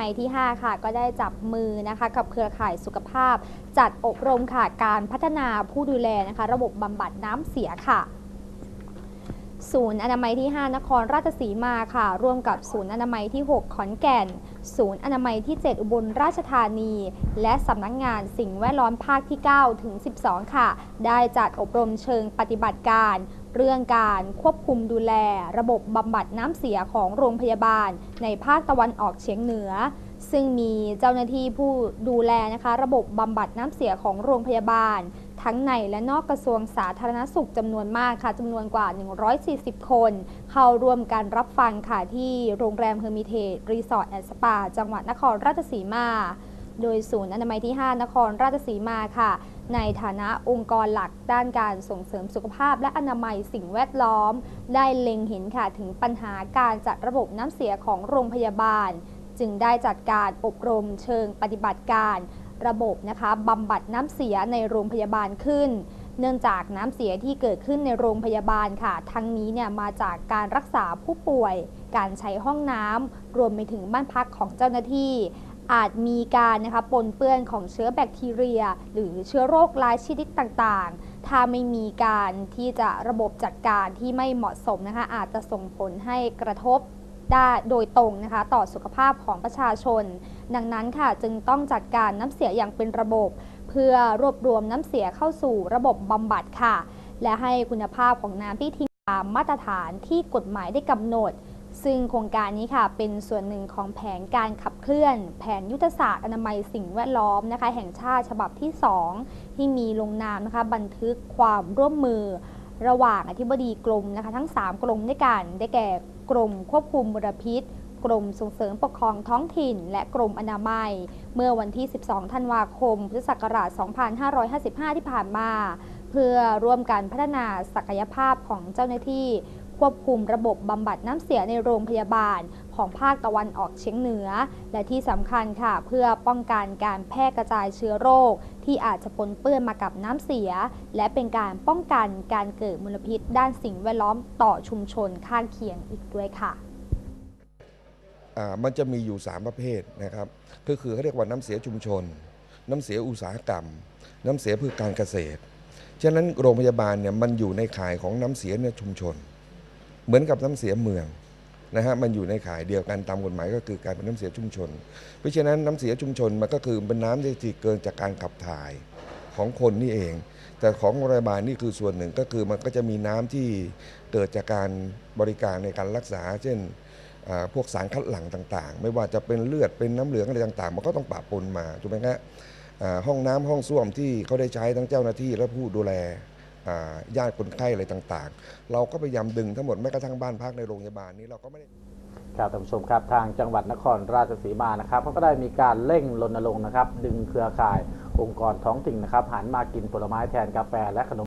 มัยที่ 5 ค่ะ ก็ได้จับมือนะคะ กับเครือข่ายสุขภาพ จัดอบรมค่ะการพัฒนาผู้ดูแลนะคะ ระบบบำบัดน้ำเสียค่ะศูนย์อนามัยที่ 5 นครราชสีมาค่ะ ร่วมกับศูนย์อนามัยที่ 6 ขอนแก่น ศูนย์อนามัยที่ 7 อุบลราชธานี และสำนักงงานสิ่งแวดล้อมภาคที่ 9 ถึง 12 ค่ะ ได้จัดอบรมเชิงปฏิบัติการ เรื่องการควบคุมดูแล ระบบบำบัดน้ำเสียของโรงพยาบาล ในภาคตะวันออกเฉียงเหนือ ซึ่งมีเจ้าหน้าที่ผู้ดูแลนะคะ ระบบบำบัดน้ำเสียของโรงพยาบาล ทั้งในและนอกกระทรวงสาธารณสุขจำนวนมากค่ะจำนวนกว่า 140 คน เข้าร่วมการรับฟังค่ะที่โรงแรมเฮอร์มิเทจรีสอร์ทแอนด์สปา จังหวัดนครราชสีมา โดยศูนย์อนามัยที่ 5 นครราชสีมาค่ะ ในฐานะองค์กรหลักด้านการส่งเสริมสุขภาพและอนามัยสิ่งแวดล้อม ได้เล็งเห็นค่ะถึงปัญหาการจัดระบบน้ำเสียของโรงพยาบาล จึงได้จัดการอบรมเชิงปฏิบัติการ ระบบนะคะบำบัดน้ำเสียในโรงพยาบาลขึ้นเนื่องจากน้ำเสียที่เกิดขึ้นในโรงพยาบาลค่ะ ทั้งนี้เนี่ยมาจากการรักษาผู้ป่วย การใช้ห้องน้ำรวมไปถึงบ้านพักของเจ้าหน้าที่ อาจมีการนะคะปนเปื้อนของเชื้อแบคทีเรีย หรือเชื้อโรคหลายชนิดต่างๆ ถ้าไม่มีการที่จะระบบจัดการที่ไม่เหมาะสมนะคะอาจจะส่งผลให้กระทบได้โดยตรงนะคะต่อสุขภาพของประชาชน ดังนั้นค่ะจึงต้องจัดการน้ำเสียอย่างเป็นระบบ เพื่อรวบรวมน้ำเสียเข้าสู่ระบบบำบัดค่ะ และให้คุณภาพของน้ำที่ทิ้งตามมาตรฐานที่กฎหมายได้กำหนด ซึ่งโครงการนี้ค่ะเป็นส่วนหนึ่งของแผนการขับเคลื่อน แผนยุทธศาสตร์อนามัยสิ่งแวดล้อมนะคะ แห่งชาติฉบับที่ 2 ที่มีลงนามนะคะบันทึกความร่วมมือ ระหว่างอธิบดีกรมนะคะทั้ง 3 กรมด้วยกันได้แก่กรมควบคุมมลพิษกรมส่งเสริมปกครองท้องถิ่น และกรมอนามัย เมื่อวันที่ 12 ธันวาคม พุทธศักราช 2555 ที่ผ่านมา เพื่อร่วมกันพัฒนาศักยภาพของเจ้าหน้าที่ ควบคุมระบบบำบัดน้ำเสียในโรงพยาบาลของภาคตะวันออกเฉียงเหนือ และที่สำคัญค่ะ เพื่อป้องกันการแพร่กระจายเชื้อโรค ที่อาจจะปนเปื้อนมากับน้ำเสีย และเป็นการป้องกันการเกิดมลพิษ ด้านสิ่งแวดล้อมต่อชุมชนข้างเคียงอีกด้วยค่ะมันจะมีอยู่ 3 ประเภทนะครับ ก็คือเขาเรียกว่าน้ำเสียชุมชน น้ำเสียอุตสาหกรรม น้ำเสียเพื่อการเกษตร ฉะนั้นโรงพยาบาลเนี่ยมันอยู่ในข่ายของน้ำเสียเนี่ยชุมชน เหมือนกับน้ำเสียเมืองนะฮะมันอยู่ในข่ายเดียวกันตามกฎหมายก็คือการเป็นน้ำเสียชุมชน เพราะฉะนั้นน้ำเสียชุมชนมันก็คือเป็นน้ำที่เกินจากการขับถ่ายของคนนี่เอง แต่ของโรงพยาบาลนี่คือส่วนหนึ่งก็คือมันก็จะมีน้ำที่เกิดจากการบริการในการรักษา เช่นพวกสารคัดหลั่งต่างๆ ไม่ว่าจะเป็นเลือดเป็นน้ำเหลืองอะไรต่างๆ มันก็ต้องปะปนมาถูกไหมครับอ่าห้องน้ำห้องส้วมที่เขาได้ใช้ทั้งเจ้าหน้าที่และผู้ดูแล ญาติคนไข้อะไรต่างๆ เราก็พยายามดึงทั้งหมดแม้กระทั่งบ้านพักในโรงพยาบาลนี้เราก็ไม่ได้ครับท่านผู้ชมครับทางจังหวัดนครราชสีมานะครับเขาก็ได้มีการเร่งรณรงค์นะครับ ดึงเครือข่ายองค์กรท้องถิ่นนะครับหันมากินผลไม้แทนกาแฟและขนม